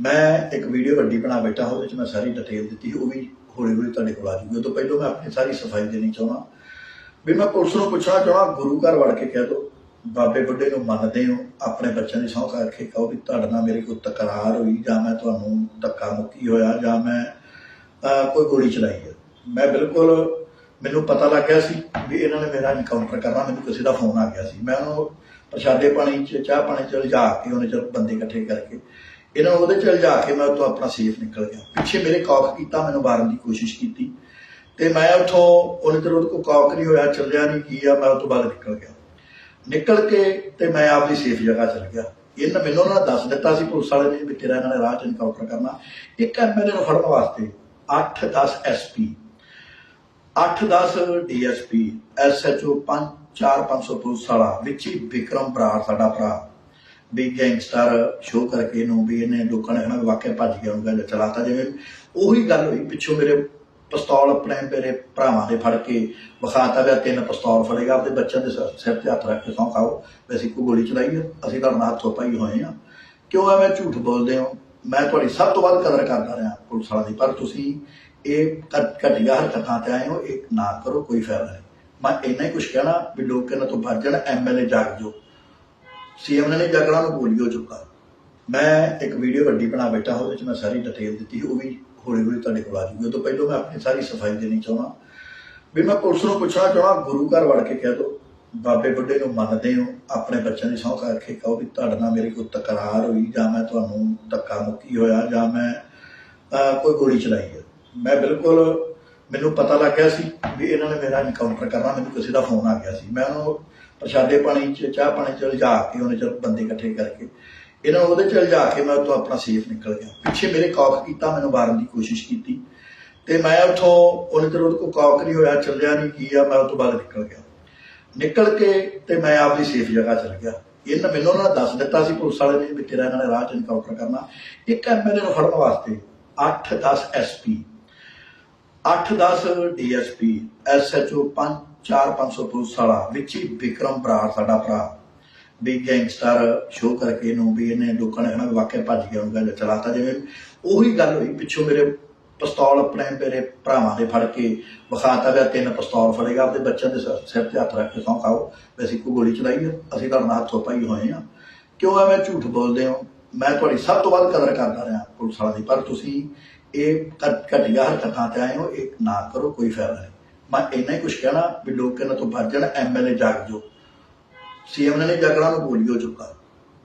ਮੈਂ ਇੱਕ ਵੀਡੀਓ ਵੱਡੀ ਬਣਾ ਬੈਠਾ ਉਹਦੇ ਵਿੱਚ ਮੈਂ ਸਾਰੀ ਡਿਟੇਲ ਦਿੱਤੀ ਉਹ ਵੀ ਹੌਲੀ ਹੌਲੀ ਤੁਹਾਡੇ ਕੋਲ ਆ ਜੂਗੀ ਉਹ ਤੋਂ ਪਹਿਲਾਂ ਮੈਂ ਆਪਣੀ ਸਾਰੀ ਸਫ਼ਾਈ ਦੇਣੀ ਚਾਹੁੰਦਾ ਵੀ ਮੈਂ ਪੁਲਿਸ ਨੂੰ ਪੁੱਛਣਾ ਚਾਹੁੰਦਾ ਗੁਰੂ ਘਰ ਵੜ ਕੇ ਕਹਿ ਦੋ, ਬਾਬੇ ਬੁੱਢੇ ਨੂੰ ਮੰਨਦੇ ਹੋ, ਆਪਣੇ ਬੱਚਿਆਂ ਦੀ ਸਹੁੰ ਕਰਕੇ ਕਹੋ ਵੀ ਤੁਹਾਡੇ ਨਾਲ ਮੇਰੀ ਕੋਈ ਤਕਰਾਰ ਹੋਈ, ਜਾਂ ਮੈਂ ਤੁਹਾਨੂੰ ਧੱਕਾ ਮੁੱਕੀ ਹੋਇਆ, ਜਾਂ ਮੈਂ ਕੋਈ ਗੋਲੀ ਚਲਾਈ ਹੈ। ਮੈਂ ਬਿਲਕੁਲ, ਮੈਨੂੰ ਪਤਾ ਲੱਗ ਗਿਆ ਸੀ ਵੀ ਇਹਨਾਂ ਨੇ ਮੇਰਾ ਇਨਕਾਊਂਟਰ ਕਰਨਾ, ਮੈਨੂੰ ਕਿਸੇ ਦਾ ਫੋਨ ਆ ਗਿਆ ਸੀ। ਮੈਂ ਉਹਨੂੰ ਪ੍ਰਸ਼ਾਦੇ ਪਾਣੀ ਚ, ਚਾਹ ਪਾਣੀ ਚ ਲਿਜਾ ਕੇ ਉਹਨੇ ਚਲ ਬੰਦੇ ਇਕੱਠੇ ਕਰਕੇ ਇਹਨਾਂ ਉਹਦੇ ਚ ਲਿਜਾ ਕੇ ਮੈਂ ਉੱਥੋਂ ਆਪਣਾ ਸੇਫ ਨਿਕਲ ਗਿਆ। ਪਿੱਛੇ ਮੇਰੇ ਕੌਕ ਕੀਤਾ, ਮੈਨੂੰ ਮਾਰਨ ਦੀ ਕੋਸ਼ਿਸ਼ ਕੀਤੀ। ਤੇ ਮੈਂ ਉੱਥੋਂ, ਉਹਨੇ ਚਿਰ ਉਹਦੇ ਕੋਲ ਕੌਕ ਨਹੀਂ ਹੋਇਆ, ਚੱਲਿਆ ਨਹੀਂ, ਕੀ ਆ, ਮੈਂ ਉਹ ਤੋਂ ਨਿਕਲ ਗਿਆ। ਨਿਕਲ ਕੇ ਤੇ ਮੈਂ ਆਪਣੀ ਸੇਫ ਜਗ੍ਹਾ ਚਲ ਗਿਆ। ਇਹਨਾਂ ਮੈਨੂੰ ਉਹਨਾਂ ਨੇ ਦੱਸ ਦਿੱਤਾ ਸੀ ਪੁਲਿਸ ਵਾਲੇ ਨੇ ਵੀ ਤੇਰਾ ਇਹਨਾਂ ਨੇ ਰਾਹ ਚ ਇਨਕਾਊਂਟਰ ਕਰਨਾ। ਇੱਕ ਐਮਐਲਏ ਨੂੰ ਫੜਨ ਵਾਸਤੇ 8-10 ਐਸਪੀ 8-10 ਡੀਐਸਪੀ ਐਸਐਚਓ 5-4-500 ਪੁਲਿਸ ਵਾਲਾ, ਵਿੱਚ ਹੀ ਵਿਕਰਮ ਬਰਾੜ ਸਾਡਾ ਭਰਾ। ਵੀ ਗੈਂਗਸਟਰ ਸ਼ੋਅ ਕਰਕੇ ਇਹਨੂੰ ਵੀ ਇਹਨੇ ਲੋਕਾਂ ਨੇ ਕਹਿਣਾ ਵਾਕਿਆ ਭੱਜ ਗਿਆ ਉਹਨੂੰ ਗੱਲ ਚਲਾਤਾ ਜਿਵੇਂ ਉਹੀ ਗੱਲ ਹੋਈ, ਪਿੱਛੋਂ ਮੇਰੇ ਪਿਸਤੌਲ ਆਪਣੇ ਮੇਰੇ ਭਰਾਵਾਂ ਦੇ ਫੜ ਕੇ ਵਿਖਾਤਾ ਗਿਆ ਤਿੰਨ ਪਿਸਤੌਲ ਫੜੇਗਾ ਆਪਣੇ ਬੱਚਿਆਂ ਦੇ ਸਿਰ- ਤੇ ਹੱਥ ਰੱਖ ਕੇ ਸੌਂ ਖਾਓ, ਵੀ ਅਸੀਂ ਕੋਈ ਗੋਲੀ ਚਲਾਈ ਹੈ ਅਸੀਂ ਤੁਹਾਡੇ ਨਾਲ ਹੱਥੋਂ ਪਾਈ ਹੋਏ ਆ। ਕਿਉਂ ਐਵੇਂ ਝੂਠ ਬੋਲਦੇ ਹੋ? ਮੈਂ ਤੁਹਾਡੀ ਸਭ ਤੋਂ ਵੱਧ ਕਦਰ ਕਰਦਾ ਰਿਹਾ ਪੁਲਿਸ ਵਾਲਿਆਂ ਦੀ, ਪਰ ਤੁਸੀਂ ਇਹ ਘਟੀਆ ਹਰਕਤਾਂ ਤੇ ਆਏ ਹੋ, ਇਹ ਨਾ ਕਰੋ, ਕੋਈ ਫਾਇਦਾ ਨਹੀਂ। ਮੈਂ ਇੰਨਾ ਹੀ ਕੁਝ ਕਹਿਣਾ ਵੀ ਲੋਕ ਇਹਨਾਂ ਤੋਂ ਬਚ ਜਾਣ ਐਮਐਲਏ ਜਾਗ ਜੋ ਸੀਐਮ ਨੇ ਜਗੜਾ ਨੂੰ ਗੋਲੀ ਚੁੱਕਾ। ਮੈਂ ਇੱਕ ਵੀਡੀਓ ਵੱਡੀ ਬਣਾ ਬੈਠਾ, ਉਹਦੇ ਵਿੱਚ ਮੈਂ ਸਾਰੀ ਡਿਟੇਲ ਦਿੱਤੀ ਉਹ ਵੀ ਹੌਲੀ ਹੌਲੀ ਤੁਹਾਡੇ ਕੋਲ ਆ ਜੂਗੀ। ਉਹ ਤੋਂ ਪਹਿਲਾਂ ਮੈਂ ਆਪਣੀ ਸਾਰੀ ਸਫ਼ਾਈ ਦੇਣੀ ਚਾਹੁੰਦਾ। ਵੀ ਮੈਂ ਪੁਲਿਸ ਨੂੰ ਪੁੱਛਣਾ ਚਾਹੁੰਦਾ, ਗੁਰੂ ਘਰ ਵੜ ਕੇ ਕਹਿ ਦੋ, ਬਾਬੇ ਬੁੱਢੇ ਨੂੰ ਮੰਨਦੇ ਹੋ, ਆਪਣੇ ਬੱਚਿਆਂ ਦੀ ਸਹੁੰ ਕਰਕੇ ਕਹੋ ਵੀ ਤੁਹਾਡੇ ਨਾਲ ਮੇਰੀ ਕੋਈ ਤਕਰਾਰ ਹੋਈ, ਜਾਂ ਮੈਂ ਤੁਹਾਨੂੰ ਧੱਕਾ ਮੁੱਕੀ ਹੋਇਆ, ਜਾਂ ਮੈਂ ਕੋਈ ਗੋਲੀ ਚਲਾਈ ਹੈ। ਮੈਂ ਬਿਲਕੁਲ, ਮੈਨੂੰ ਪਤਾ ਲੱਗ ਗਿਆ ਸੀ ਵੀ ਇਹਨਾਂ ਨੇ ਮੇਰਾ ਇਨਕਾਊਂਟਰ ਕਰਨਾ, ਮੈਨੂੰ ਕਿਸੇ ਦਾ ਫੋਨ ਆ ਗਿਆ ਸੀ। ਮੈਂ ਉਹਨੂੰ ਪ੍ਰਸ਼ਾਦੇ ਪਾਣੀ ਚ, ਚਾਹ ਪਾਣੀ ਚ ਲਿਜਾ ਕੇ ਉਹਨੇ ਚਲ ਬੰਦੇ ਇਕੱਠੇ ਕਰਕੇ ਇਹਨਾਂ ਨੂੰ ਉਹਦੇ ਚ ਲਿਜਾ ਕੇ ਮੈਂ ਉੱਥੋਂ ਆਪਣਾ ਸੇਫ ਨਿਕਲ ਗਿਆ। ਪਿੱਛੇ ਮੇਰੇ ਕੌਕ ਕੀਤਾ, ਮੈਨੂੰ ਮਾਰਨ ਦੀ ਕੋਸ਼ਿਸ਼ ਕੀਤੀ ਤੇ ਮੈਂ ਉੱਥੋਂ ਉਹਨੇ ਚਿਰ ਉਹਦੇ ਕੋਲ ਕੌਕ ਨਹੀਂ ਹੋਇਆ, ਚੱਲਿਆ ਨਹੀਂ, ਕੀ ਆ, ਮੈਂ ਉਹ ਤੋਂ ਨਿਕਲ ਗਿਆ। ਨਿਕਲ ਕੇ ਤੇ ਮੈਂ ਆਪਣੀ ਸੇਫ ਜਗ੍ਹਾ ਚਲ ਗਿਆ। ਇਹਨਾਂ ਮੈਨੂੰ ਉਹਨਾਂ ਨੇ ਦੱਸ ਦਿੱਤਾ ਸੀ ਪੁਲਿਸ ਵਾਲੇ ਨੇ ਵੀ ਤੇਰਾ ਇਹਨਾਂ ਨੇ ਰਾਹ ਚ ਇਨਕਾਊਂਟਰ ਕਰਨਾ। ਇੱਕ ਐਮਐਲਏ ਨੂੰ ਫੜਨ ਵਾਸਤੇ 8-10 ਐਸਪੀ 8-10 ਡੀਐਸਪੀ ਐਸਐਚਓ 5-4-500 ਪੁਲਿਸ ਵਾਲਾ, ਵਿੱਚ ਹੀ ਵਿਕਰਮ ਬਰਾੜ ਸਾਡਾ ਭਰਾ, ਵੀ ਗੈਂਗਸਟਰ ਸ਼ੋਅ ਕਰਕੇ ਇਹਨੂੰ ਵੀ ਇਹਨੇ ਲੋਕਾਂ ਨੇ ਕਹਿਣਾ ਵਾਕਿਆ ਭੱਜ ਗਿਆ, ਉਹਨੂੰ ਗੱਲ ਚਲਾਤਾ ਜਿਵੇਂ ਉਹੀ ਗੱਲ ਹੋਈ ਪਿੱਛੋਂ ਮੇਰੇ ਪਿਸਤੌਲ ਆਪਣੇ ਮੇਰੇ ਭਰਾਵਾਂ ਦੇ ਫੜ ਕੇ ਵਿਖਾਤਾ ਗਿਆ, ਤਿੰਨ ਪਿਸਤੌਲ ਫੜੇਗਾ ਆਪਣੇ ਬੱਚਿਆਂ ਦੇ ਸਿਰ- ਤੇ ਹੱਥ ਰੱਖ ਕੇ ਸੌਂ ਖਾਓ ਵੀ ਅਸੀਂ ਕੋਈ ਗੋਲੀ ਚਲਾਈ ਹੈ ਅਸੀਂ ਤੁਹਾਡੇ ਨਾਲ ਹੱਥੋਂ ਪਾਈ ਹੋਏ ਆ। ਕਿਉਂ ਐਵੇਂ ਝੂਠ ਬੋਲਦੇ ਹੋ? ਮੈਂ ਤੁਹਾਡੀ ਸਭ ਤੋਂ ਵੱਧ ਕਦਰ ਕਰਦਾ ਰਿਹਾ ਪੁਲਿਸ ਵਾਲਿਆਂ ਦੀ, ਪਰ ਤੁਸੀਂ ਇਹ ਘ- ਘਟੀਆ ਹਰਕਤਾਂ ਤੇ ਆਏ ਹੋ, ਇਹ ਨਾ ਕਰੋ, ਕੋਈ ਫਾਇਦਾ ਨਹੀਂ। ਮੈਂ ਇੰਨਾ ਹੀ ਕੁਝ ਕਹਿਣਾ ਵੀ ਲੋਕ ਇਹਨਾਂ ਤੋਂ ਬਚ ਜਾਣ ਐਮਐਲਏ ਜਾਗ ਜੋ ਸੀਐਮ ਨੇ ਜਗੜਾ ਨੂੰ ਗੋਲੀ ਹੋ ਚੁੱਕਾ